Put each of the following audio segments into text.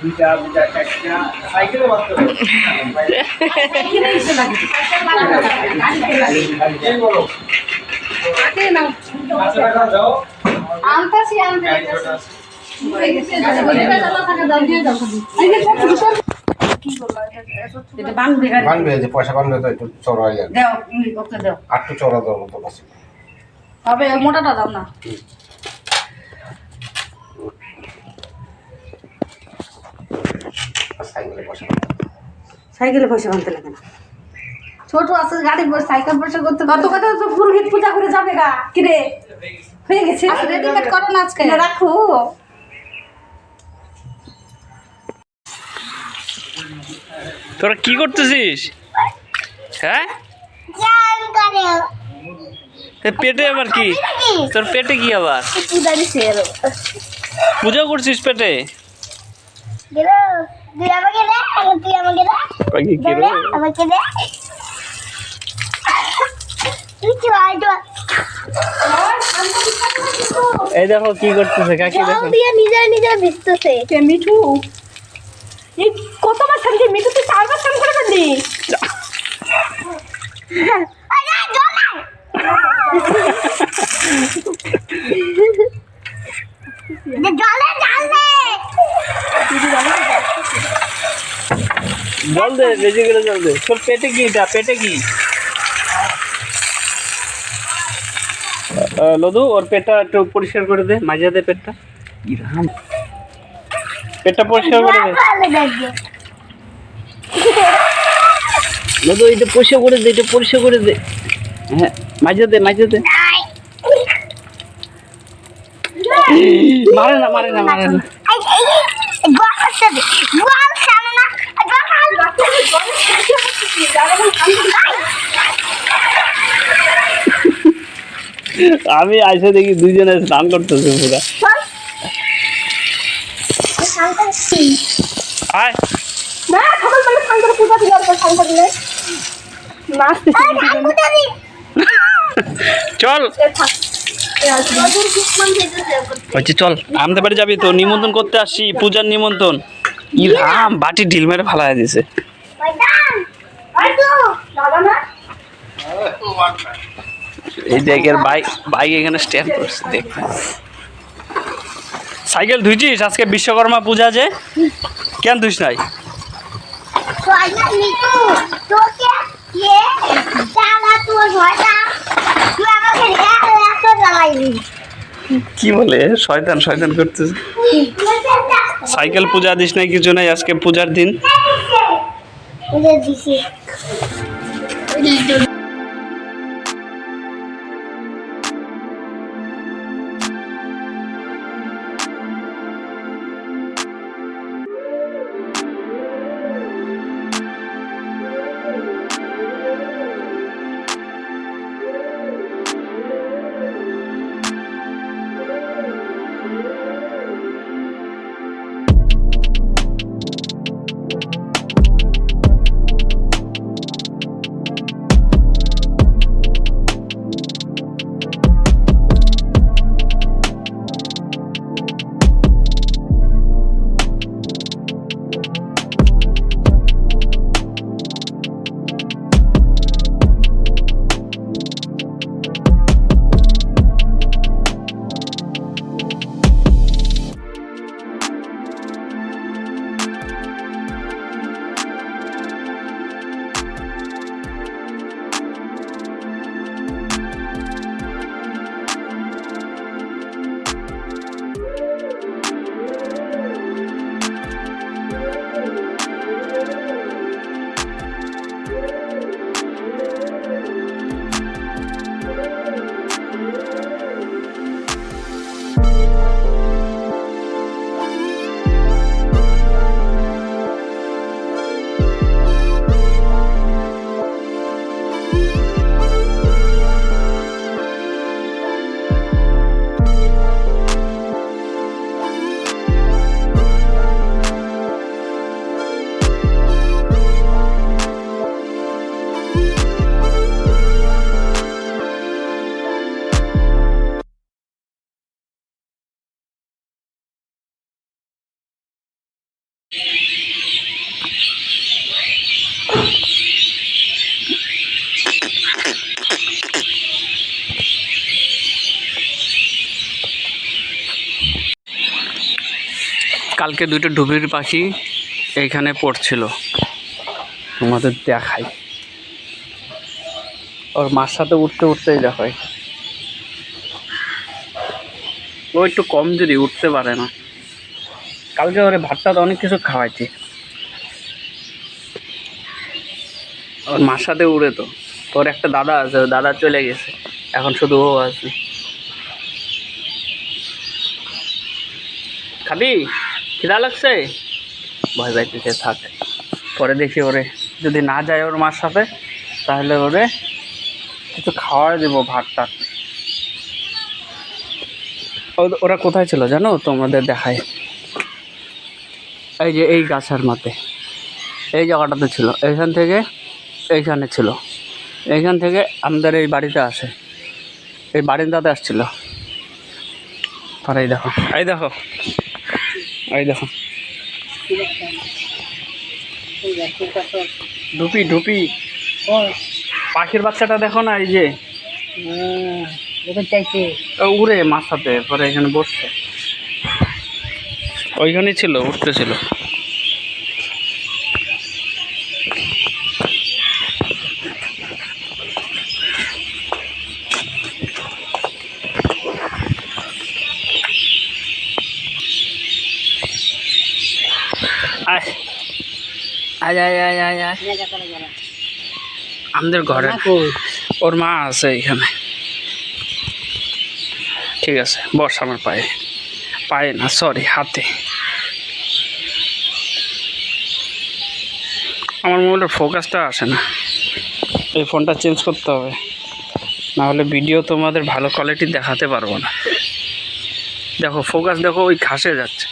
দুইটা দুইটা একটা সাইকেলে যে পয়সা বানবে তো একটু চড়া হয়ে যাবে। একটু চড়া দেওয়ার মতো হবে মোটাটা দাও না আর সাইকেলে পয়সা সাইকেলে পয়সা আনতে লাগে না। ছোট আছে গাড়ি বসে সাইকেল পয়সা করতে কত কত তো পুরোহিত পূজা করে যাবে গা? কিরে হয়ে গেছে? রেডিমেড করো না আজকে। রাখো। তোরা কি করতেছিস? হ্যাঁ? পেটে আবার কি? তোর পেটে কি আবার? পূজা পূজা করছিস পেটে? তুই আমাকে দে তুই আমাকে দে। পাখি কি রে? আমাকে দে। এই দেখো কি করতেছে কাকি দেখো। দিয়ে নিজে নিজে ভিজতেছে। কে মিঠু? এই কতবার করে মিঠু তুই চারবার স্নান করে আরে জল জলে জল দে বেশি করে জল দে তোর পেটে কি এটা পেটে কি লদু ওর পেটটা একটু পরিষ্কার করে দে মাঝে দে পেটটা ইরাম পেটটা পরিষ্কার করে দে লদু এটা পরিষ্কার করে দে এটা পরিষ্কার করে দে হ্যাঁ মাঝে দে মাঝে দে মারে না মারে না মারে না আমি আইসে দেখি দুইজনে স্নান করতেছে পুরা। চল। বলছি, চল। বাড়ি যাবি তো, নিমন্ত্রণ করতে আসছি, পূজার নিমন্ত্রণ। বাটি ঢিল মেরে ফালাই দিছে। এই দেখ এর বাইক বাইক এখানে স্ট্যান্ড করছে দেখ। সাইকেল ধুইছিস? আজকে বিশ্বকর্মা পূজা যে। কেন ধুইস নাই? তোকে কে? বলে? শয়তান শয়তান করতেছে। সাইকেল পূজা দিস নাই কিছু নাই আজকে পূজার দিন। Bu da dizi. কালকে দুটো ডুবির পাখি এইখানে পড়ছিল। তোমাদের দেখাই। ওর মার সাথে উঠতে উঠতেই দেখাই ও একটু কম যদি উঠতে পারে না। কালকে ওরে ভাতটা অনেক কিছু খাওয়াইছি। ওর মার সাথে উড়ে তো। ওর একটা দাদা আছে দাদা চলে গেছে। এখন শুধু ও আছে। খাবি? খিদা লাগছে? ভয় পাইতেছে, থাক। পরে দেখি ওরে, যদি না যায় ওর মার সাথে, তাহলে ওরে কিছু খাওয়াই দেবো ভাত টাত ও- ওরা কোথায় ছিল জানো? তোমাদের দেখায় এই যে এই গাছের মধ্যে এই জায়গাটাতে ছিল। এইখান থেকে এইখানে ছিল। এইখান থেকে আমাদের এই বাড়িতে আসে। এই বারিন্দাতে আসছিল। আর এই দেখো। এই দেখো। এই দেখো। ডুপি ডুপি। পাখির বাচ্চাটা দেখো না, এই যে। উড়ে মাথাতে, পরে এখানে বসছে। ওইখানেই ছিল, উঠতেছিল। আয় আয় আয় আয় আয়। আমাদের ঘরে ওর মা আছে এখানে। ঠিক আছে বস আমার পায়ে। পায়ে না সরি হাতে। আমার মোবাইলের ফোকাসটা আসে না। এই ফোনটা চেঞ্জ করতে হবে। না হলে ভিডিও তোমাদের ভালো কোয়ালিটি দেখাতে পারব না। দেখো ফোকাস দেখো ওই ঘাসে যাচ্ছে।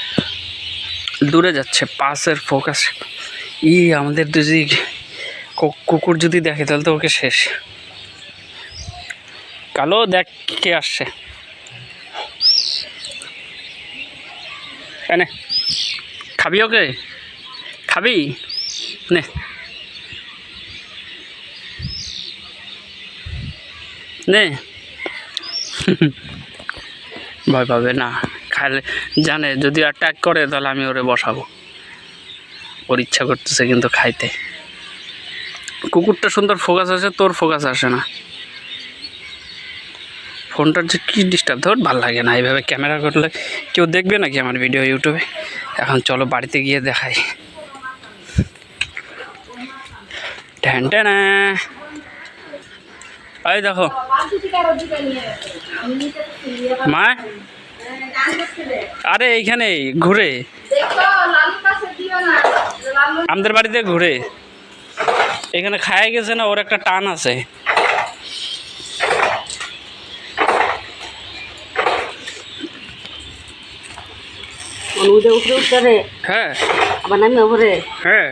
দূরে যাচ্ছে পাশের ফোকাস ই, আমাদের যদি কুকুর যদি দেখে, তাহলে তো ওকে শেষ। কালো, দেখ কে আসছে। এনে খাবি ওকে? খাবি? নে। নে। ভয় পাবে না। খাইলে জানে, যদি অ্যাটাক করে, তাহলে আমি ওরে বসাবো। ওর ইচ্ছা করতেছে কিন্তু খাইতে। কুকুরটা সুন্দর ফোকাস আছে, তোর ফোকাস আসে না। ফোনটার যে কী ডিস্টার্ব ধর ভালো লাগে না, এইভাবে ক্যামেরা করলে কেউ দেখবে নাকি আমার ভিডিও ইউটিউবে এখন চলো বাড়িতে গিয়ে দেখাই। ট্যানা এই দেখো। মা? আরে এইখানে ঘুরে। আমাদের বাড়িতে ঘুরে। এখানে খায় গেছে না ওর একটা টান আছে। হ্যাঁ। হ্যাঁ।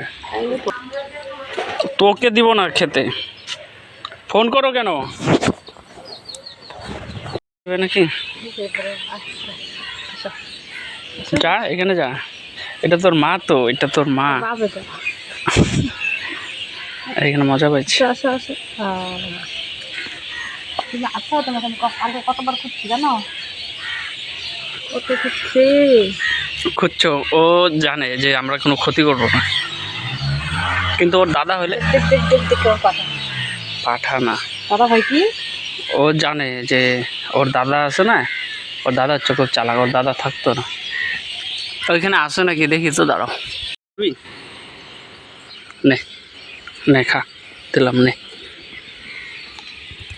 তোকে দিব না খেতে। ফোন করো কেন? নাকি? যা এখানে যা। এটা তোর মা তো এটা তোর মা। এখানে মজা পাইছি। তোমাকে আমি কতবার খুঁজছি জানো? কত খুঁজছো। ও জানে যে আমরা কোনো ক্ষতি করব না। কিন্তু ওর দাদা হলে? পাঠা। না। দাদা ভাই কি? ও জানে যে ওর দাদা আছে না ওর দাদা হচ্ছে খুব চালাক ওর দাদা থাকতো না। ওইখানে আসে নাকি? দেখি তো দাঁড়াও। বুঝলি? নে নে খা। দিলাম নে।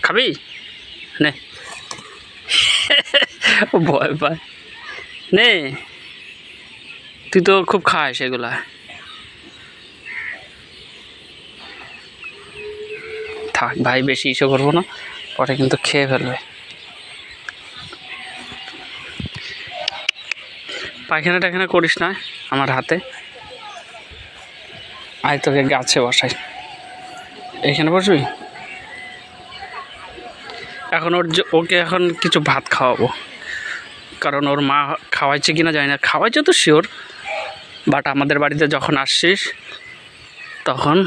খাবি? নে। ও ভয় পায়। নে। তুই তো খুব খাস এগুলা। থাক ভাই বেশি ইসে করব না। পরে কিন্তু খেয়ে ফেলবে। পায়খানা টায়খানা করিস না আমার হাতে। আয় তোকে গাছে বসাই। এখানে বসবি? এখন ওর ওকে এখন কিছু ভাত খাওয়াবো। কারণ ওর মা খাওয়াইছে কি না জানি না। খাওয়াইছে তো শিওর বাট আমাদের বাড়িতে যখন আসছিস, তখন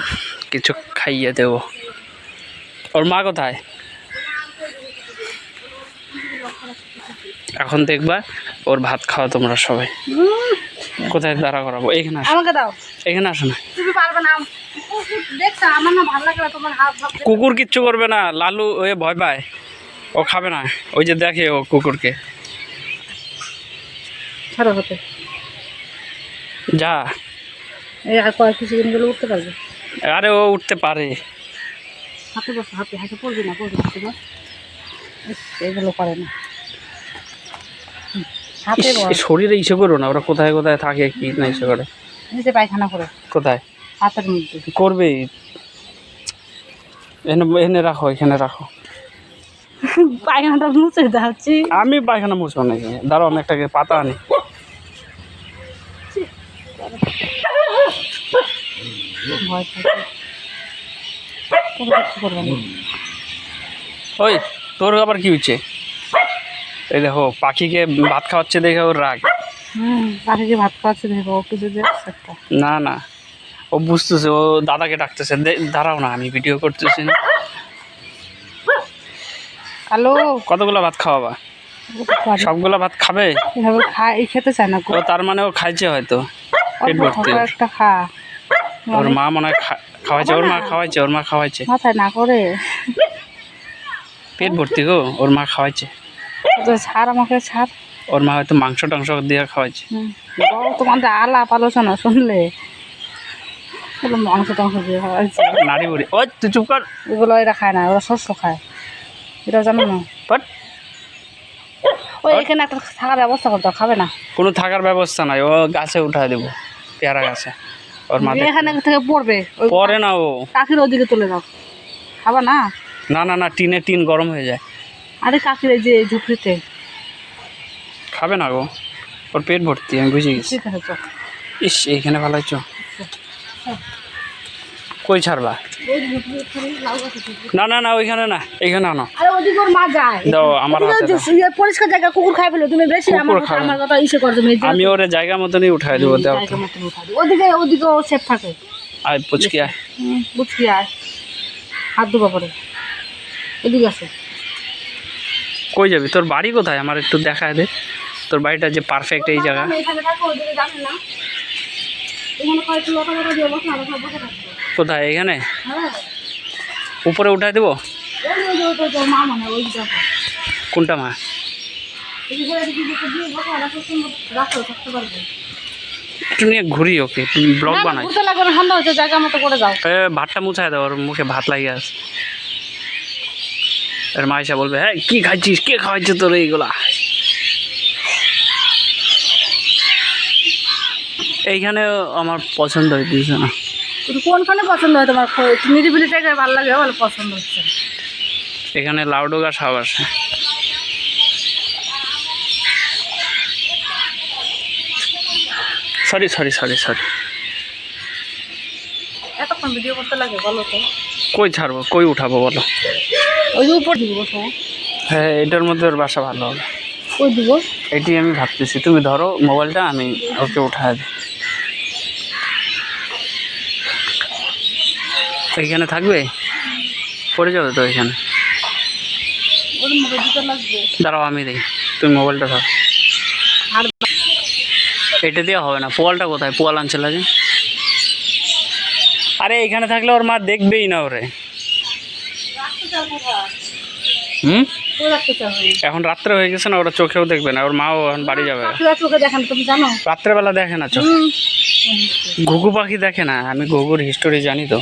কিছু খাইয়ে দেব। ওর মা কোথায়? এখন দেখবা ওর ভাত খাওয়া তোমরা সবাই। কোথায় দাঁড়া করাবো? এখানে আমাকে দাও। এখানে আসো না। তুমি পারবে না। দেখছ আমার না ভালো লাগে তোমার হাত কুকুর কিচ্ছু করবে না। লালু ওয়ে ভয় পায়। ও খাবে না। ওই যে দেখে ও কুকুরকে। ছাড়ো হতে। যা। এই আর কয়েক কিছুদিন গেলে উঠতে পারবে? আরে ও উঠতে পারে। হাতে বসো হাতে হাতে পড়বি না পড়বি হাতে বস। ইস, এগুলো করে না হুম, হাতে ইস, বস এই শরীরে ইসে করো না ওরা কোথায় কোথায় থাকে কি না ইসে করে? পায়খানা করে। কোথায়? হাতের মধ্যে। করবেই এনে এনে রাখো এখানে রাখো। পায়খানাটা মুছে দাচ্ছি আমি পায়খানা মুছবো নাকি দাঁড়াও আমি একটা পাতা আনি। করবে না। ওই তোর আবার কি হচ্ছে এই দেখো পাখিকে ভাত খাওয়াচ্ছে দেখে ওর রাগ। পাখিকে ভাত খাওয়াচ্ছে দেখো ও কিছু না না ও বুঝতেছে ও দাদাকে ডাকতেছে। দাঁড়াও না আমি ভিডিও করতেছি না। হ্যালো? কতগুলো ভাত খাওয়াবা? সবগুলো ভাত খাবে? খাই খেতে চায় না ও তার মানে ও খাইছে হয়তো পেট ভর্তি। একটা খা। ওর মা মনে হয় খাওয়াইছে ওর মা খাওয়াইছে ওর মা খাওয়াইছে। মাথায় না করে। পেট ভর্তি গো ওর মা খাওয়াইছে। ছাড় আমাকে ছাড় ওর মা হয়তো মাংস টাংস দিয়ে খাওয়াইছে। হুম। তোমাদের আলাপ আলোচনা শুনলে? মাংস টাংস দিয়ে খাওয়াচ্ছে নাড়ি বুড়ি ওই তুই চুপ কর। এগুলো এরা খায় না ওরা শস্য খায়। এটা জানো না। বাট ওই এখানে একটা থাকার ব্যবস্থা করতে খাবে না। কোনো থাকার ব্যবস্থা নাই ও গাছে উঠায় দেবো পেয়ারা গাছে। ওর মা এখানে থেকে পড়বে পরে না ও। কাকির ওদিকে তুলে দাও। খাবা না? না না না টিনে টিন গরম হয়ে যায়। আরে কাকির যে ঝুপড়িতে। খাবে না গো। ওর পেট ভর্তি আমি বুঝে গেছি। ইস এইখানে ভালো হয়েছ কই ছাড়বা? না না না ওইখানে না এইখানে আনো। আরে ওদিকে ওর মা যায়। দাও আমার হাতে দাও। ওদিকে যে পরিষ্কার জায়গা কুকুর খাই ফেলো। তুমি বেশি আমার কথা। আমার কথা ইসে করছ তুমি আমি ওরে জায়গা মতনই উঠাই দেবো দাও। ওদিকে ওদিকে ও সেফ থাকে। আয় পুচকি আয়। বুঝছি আয়। হাত দুবা পরে। এদিকে আসো। কই যাবি? তোর বাড়ি কোথায়? আমার একটু দেখায় দে। তোর বাড়িটা যে পারফেক্ট এই জায়গা। কোথায়? এখানে? হ্যাঁ। উপরে উঠাই দেবো? দেখো কোনটা মা? একটু নিয়ে ঘুরি ওকে ব্লগ বানাই। ভাতটা মুছাই দাও ওর মুখে ভাত লাগিয়ে আছে। এর মা এসে বলবে হ্যাঁ কি খাইছিস কে খাওয়াইছে তোর এইগুলা? এইখানে আমার পছন্দ হইতেছে না। কোনখানে পছন্দ হয় তোমার? নিরিবিলি জায়গায় ভালো লাগে ভালো পছন্দ হচ্ছে। এখানে লাউডোগা সব আছে। সরি সরি সরি সরি এতক্ষণ ভিডিও করতে লাগে বলো তো। কই ছাড়বো? কই উঠাবো বলো? ওই যে উপর দিব বসো। হ্যাঁ এটার মধ্যে ওর বাসা ভালো হবে। ওই দিব এটি আমি ভাবতেছি তুমি ধরো মোবাইলটা আমি ওকে দিই। এইখানে থাকবে? পড়ে যাবে তো এখানে? দাঁড়াও আমি দিই তুমি মোবাইলটা ধরো। এটা দিয়ে হবে না। পোয়ালটা কোথায়? পোয়াল আনছিল যে আরে এখানে থাকলে ওর মা দেখবেই না ওরে? হুম? এখন রাত্রে হয়ে গেছে না ওরা চোখেও দেখবে না ওর মাও এখন বাড়ি যাবে। রাত্রেবেলা দেখে না চোখ। ঘুঘু পাখি দেখে না আমি ঘুঘুর হিস্টোরি জানি তো।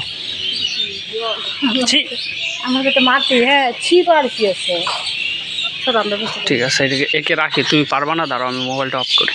হ্যাঁ। ঠিক আছে এদিকে একে রাখি তুমি পারবা না দাঁড়াও আমি মোবাইলটা অফ করি।